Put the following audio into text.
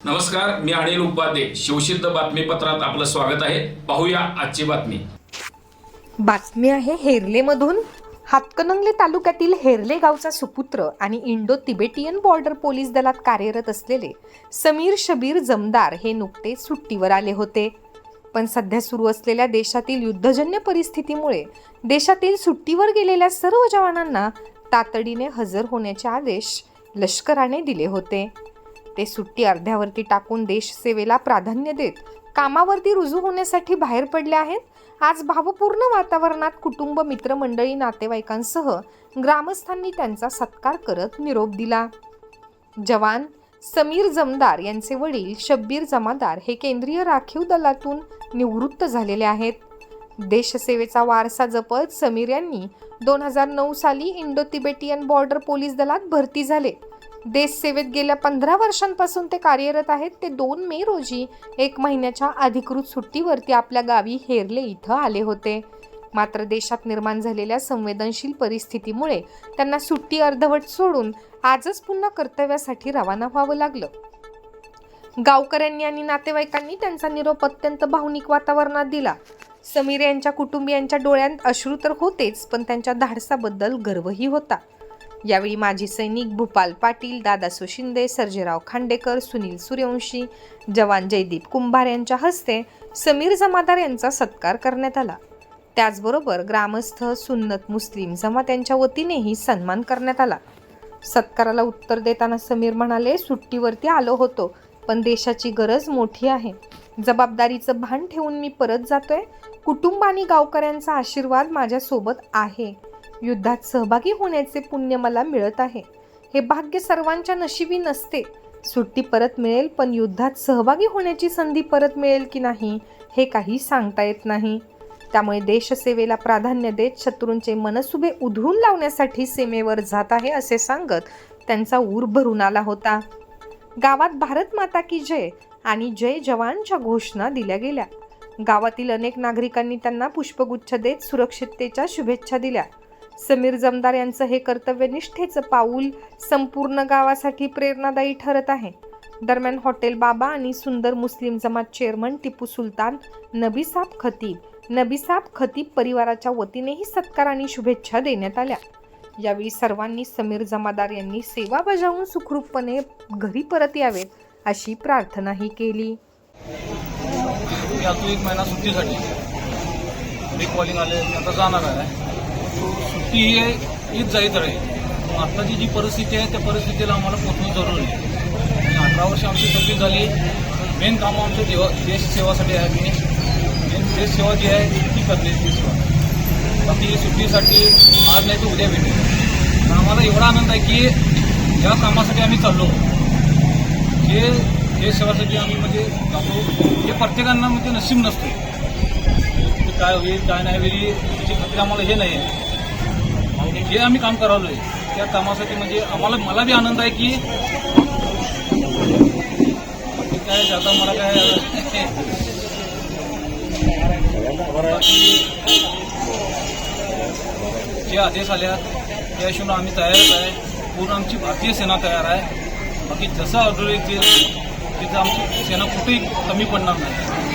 नमस्कार मी अनिल उपाध्ये. शिवसिद्ध बातमीपत्रात आपलं स्वागत आहे. पाहूया आजची बातमी. बातमी आहे हेरलेमधून. हातकणंगले तालुक्यातील हेरले गावचा सुपुत्र आणि इंडो तिबेटियन बॉर्डर पोलीस दलात कार्यरत असलेले समीर शबीर जमदार हे नुकते सुट्टीवर आले होते. पण सध्या सुरू असलेल्या देशातील युद्धजन्य परिस्थितीमुळे देशातील सुट्टीवर गेलेल्या सर्व जवानांना तातडीने हजर होण्याचे आदेश लष्कराने दिले होते. ते सुट्टी अर्ध्यावरती टाकून देश सेवेला प्राधान्य देत कामावरती रुजू होण्यासाठी बाहेर पडले आहेत. आज भावपूर्ण वातावरणात कुटुंब मित्रमंडळी नातेवाईकांसह ग्रामस्थांनी त्यांचा सत्कार करत निरोप दिला. जवान समीर जमदार यांचे वडील शब्बीर जमादार हे केंद्रीय राखीव दलातून निवृत्त झालेले आहेत. देशसेवेचा वारसा जपत समीर यांनी दोन हजार नऊ साली इंडो तिबेटियन बॉर्डर पोलीस दलात भरती झाले. देशसेवेत गेल्या पंधरा वर्षांपासून ते कार्यरत आहेत. ते दोन मे रोजी एक महिन्याच्या अधिकृत सुट्टीवरती आपल्या गावी हेरले इथं आले होते. मात्र देशात निर्माण झालेल्या संवेदनशील परिस्थितीमुळे त्यांना सुट्टी अर्धवट सोडून आजच पुन्हा कर्तव्यासाठी रवाना व्हावं लागलं. गावकऱ्यांनी आणि नातेवाईकांनी त्यांचा निरोप अत्यंत भावनिक वातावरणात दिला. समीर यांच्या कुटुंबियांच्या डोळ्यांत अश्रू तर होतेच पण त्यांच्या धाडसाबद्दल गर्वही होता. यावेळी माजी सैनिक भूपाल पाटील दादासू शिंदे सर्जेराव खांडेकर सुनील सूर्यवंशी जवान जयदीप कुंभार यांच्या हस्ते समीर जमादार यांचा सत्कार करण्यात आला. त्याचबरोबर ग्रामस्थ सुन्नत मुस्लिम जमात्यांच्या वतीनेही सन्मान करण्यात आला. सत्काराला उत्तर देताना समीर म्हणाले सुट्टीवरती आलो होतो पण देशाची गरज मोठी आहे. जबाबदारीचं भान ठेवून मी परत जातोय. कुटुंब आणि गावकऱ्यांचा आशीर्वाद माझ्यासोबत आहे. युद्धात सहभागी होण्याचे पुण्य मला मिळत आहे. हे भाग्य सर्वांच्या नशिबी नसते. सुट्टी परत मिळेल पण युद्धात सहभागी होण्याची संधी परत मिळेल की नाही हे काही सांगता येत नाही. त्यामुळे देशसेवेला प्राधान्य देत शत्रूंचे मनसुबे उधळून लावण्यासाठी सीमेवर जात आहे असे सांगत त्यांचा ऊर भरून आला होता. गावात भारत माता की जय आणि जय जवानच्या घोषणा दिल्या गेल्या. गावातील अनेक नागरिकांनी त्यांना पुष्पगुच्छ देत सुरक्षिततेच्या शुभेच्छा दिल्या. समीर जमदार यांचं हे कर्तव्यनिष्ठेचं पाऊल संपूर्ण गावासाठी प्रेरणादायी ठरत आहे. दरम्यान हॉटेल बाबा आणि सुंदर मुस्लिम जमात चेअरमन टिपू सुलतान नबीसाब खतीब नबीसाब खतीब परिवाराच्या वतीनेही सत्कार आणि शुभेच्छा देण्यात आल्या. यावेळी सर्वांनी समीर जमादार यांनी सेवा बजावून सुखरूपपणे घरी परत यावेत अशी प्रार्थनाही केली. मी आलो एक महिना सुट्टीसाठी कॉलिंग आले आता जाणार आहे. सुट्टी ही ईद जाईत राहील आत्ताची जी परिस्थिती आहे त्या परिस्थितीला आम्हाला पोचणं जरुरी आहे. अठरा वर्ष आमची सर्व्हिस झाली मेन कामं आमचं देवा देश सेवासाठी आहे. मी मेन सेवा जी आहे ती करण्याची सेवा बाकी सुट्टीसाठी आज नाही तर उद्या भेटेल. तर आम्हाला एवढा आनंद आहे की ज्या कामासाठी आम्ही चाललो. जे जे सेवासाठी आम्ही म्हणजे जातो हे प्रत्येकांना म्हणजे नशीब नसतो. काय होईल काय नाही होईल त्याची खात्री आम्हाला हे नाही आहे. जे आम्ही काम करावलो आहे त्या कामासाठी म्हणजे आम्हाला मला बी आनंद आहे की काय जाता मला काय जे आदेश आल्या त्या हिशोबाने आम्ही तयारच आहे. पूर्ण आमची भारतीय सेना तयार आहे. बाकी जसं ऑर्डर येतील तिथं आमची सेना कुठेही कमी पडणार नाही.